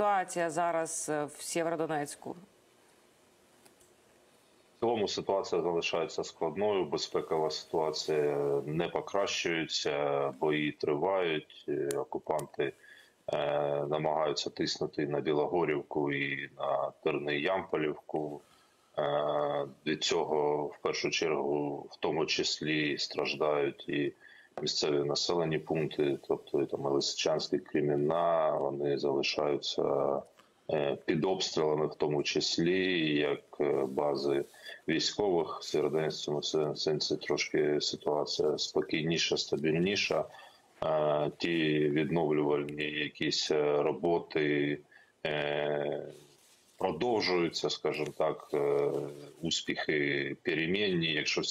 ситуація зараз е, в Сєвєродонецьку? В цілому ситуація залишається складною. Безпекова ситуація не покращується, бої тривають. е, Окупанти е, намагаються тиснути на Білогорівку і на Терний Ямполівку. Е, від цього в першу чергу, в тому числі, страждають і місцеві населені пункти, тобто там Лисичанський Кремінна, вони залишаються е, під обстрілами, в тому числі як е, бази військових в Сєвєродонецькому сенсі трошки ситуація спокійніша, стабільніша. Е, Ті відновлювальні якісь роботи продовжуються, скажімо так, успіхи перемінні. Якщо в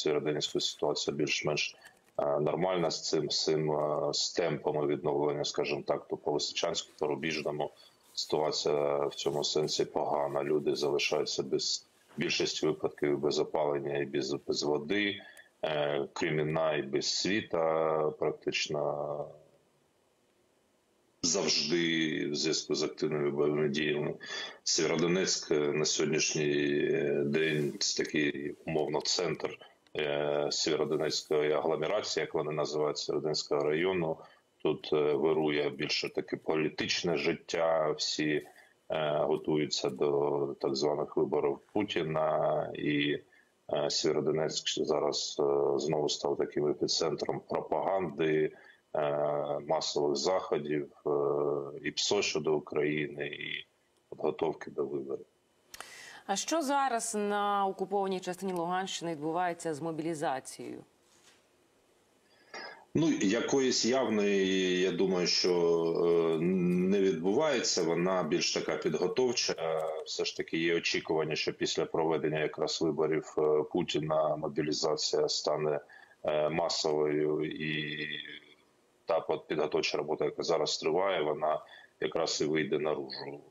ситуація більш-менш е, нормальна з цим, з цим е, з темпами відновлення, скажімо так, то по Лисичанську, по Рубіжному ситуація в цьому сенсі погана. Люди залишаються без більшості випадків без опалення і без, без води, е, криміна і без світа, практично завжди в зв'язку з активними бойовими діями. Сєвєродонецьк на сьогоднішній день це такий умовно центр Сєвєродонецької агломерації, як вони називають Сєвєродонецького району. Тут е, вирує більше таке політичне життя. Всі е, готуються до так званих виборів Путіна, і е, Сєвєродонецьк зараз е, знову став таким епіцентром пропаганди, е, масових заходів е, і ПСО щодо України, і підготовки до виборів. А що зараз на окупованій частині Луганщини відбувається з мобілізацією? Ну, якоїсь явної, я думаю, що е, не відбувається. Вона більш така підготовча. Все ж таки є очікування, що після проведення якраз виборів е, Путіна мобілізація стане е, масовою і та підготовча робота, яка зараз триває, вона якраз і вийде наружу.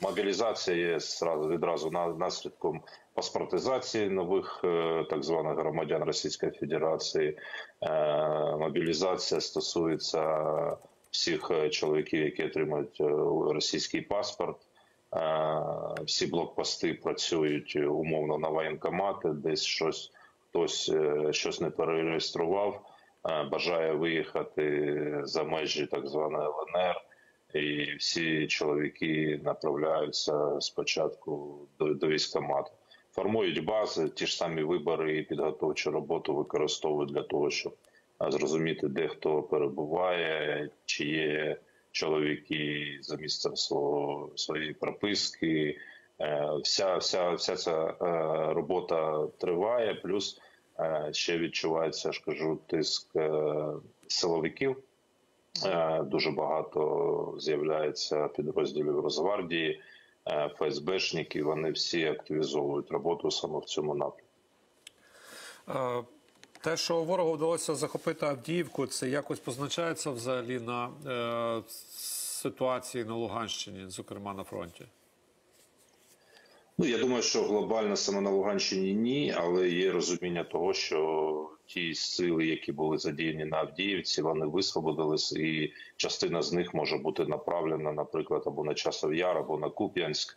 Мобілізація є відразу на наслідком паспортизації нових е, так званих громадян Російської Федерації. Е, Мобілізація стосується всіх е, чоловіків, які отримують російський паспорт. Всі блокпости працюють умовно на воєнкомати, десь щось хтось щось не перереєстрував, бажає виїхати за межі так званої ЛНР. І всі чоловіки направляються спочатку до, до військкомату. Формують бази, ті ж самі вибори і підготовчу роботу використовують для того, щоб зрозуміти, де хто перебуває, чи є чоловіки за місцем свого своєї прописки. Е, Вся, вся, вся ця е, робота триває, плюс е, ще відчувається, я ж кажу, тиск силовиків. Е, Дуже багато з'являється підрозділів Росгвардії, е, ФСБшників. Вони всі активізовують роботу саме в цьому напрямку. Е, Те, що ворогу вдалося захопити Авдіївку, це якось позначається взагалі на е, ситуації на Луганщині, зокрема на фронті. Ну я думаю, що глобально саме на Луганщині ні, але є розуміння того, що ті сили, які були задіяні на Авдіївці, вони висвободились, і частина з них може бути направлена, наприклад, або на Часов Яр, або на Куп'янськ.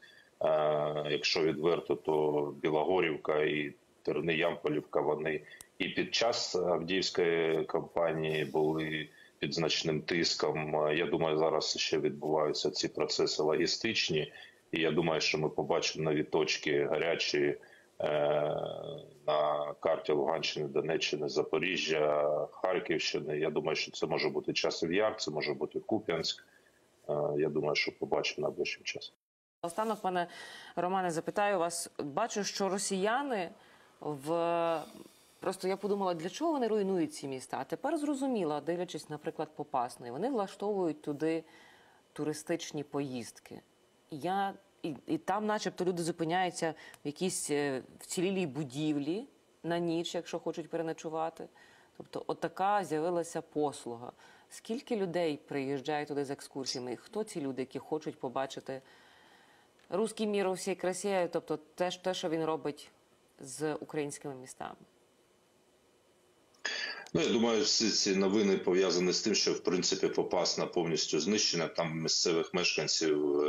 Якщо відверто, то Білогорівка і Терни Ямполівка, вони і під час Авдіївської кампанії були під значним тиском. Я думаю, зараз ще відбуваються ці процеси логістичні. І я думаю, що ми побачимо нові точки гарячі е, на карті Луганщини, Донеччини, Запоріжжя, Харківщини. Я думаю, що це може бути Часів Яр, це може бути Куп'янськ. Е, я думаю, що побачимо найближчим часом. Останок, пане Романе, запитаю вас. Бачу, що росіяни в просто я подумала, для чого вони руйнують ці міста. А тепер зрозуміла, дивлячись, наприклад, Попасної, вони влаштовують туди туристичні поїздки. Я і, і там, начебто, люди зупиняються в якійсь е, вцілілій будівлі на ніч, якщо хочуть переночувати. Тобто, отака з'явилася послуга. Скільки людей приїжджає туди з екскурсіями? Хто ці люди, які хочуть побачити русський мір у всій красі, тобто те, те, що він робить з українськими містами? Ну, я думаю, всі ці новини пов'язані з тим, що в принципі Попасна повністю знищена. Там місцевих мешканців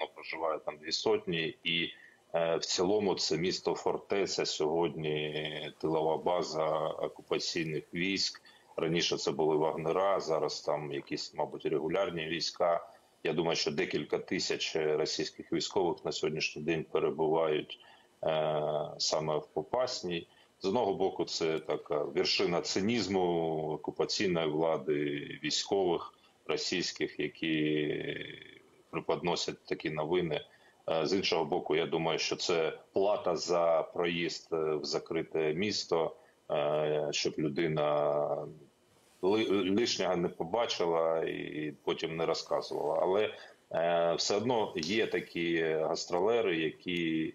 ну, проживає там дві сотні, і е, в цілому це місто фортеця сьогодні тилова база окупаційних військ. Раніше це були вагнера, зараз там якісь, мабуть, регулярні війська. Я думаю, що декілька тисяч російських військових на сьогоднішній день перебувають е, саме в Попасній. З одного боку, це така вершина цинізму окупаційної влади військових російських, які преподносять такі новини. Е, З іншого боку, я думаю, що це плата за проїзд е, в закрите місто, е, щоб людина ли- лишнього не побачила і потім не розказувала. Але все одно є такі гастролери, які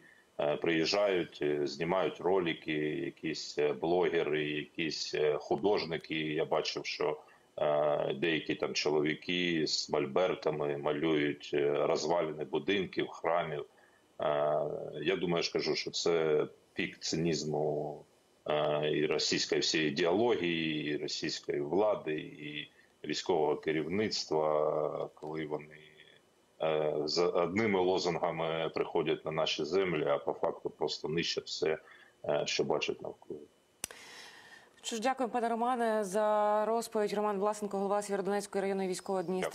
приїжджають, знімають ролики, якісь блогери, якісь художники. Я бачив, що деякі там чоловіки з мольбертами малюють е, розвалини будинків, храмів. Е, Я думаю, я ж кажу, що це пік цинізму е, і російської всієї ідеології, і російської влади, і військового керівництва, коли вони е, з одними лозунгами приходять на наші землі, а по факту просто нищать все, е, що бачать навколо. Що ж, дякую, пане Романе, за розповідь. Роман Власенко, голова Сєвєродонецької районної військової адміністрації.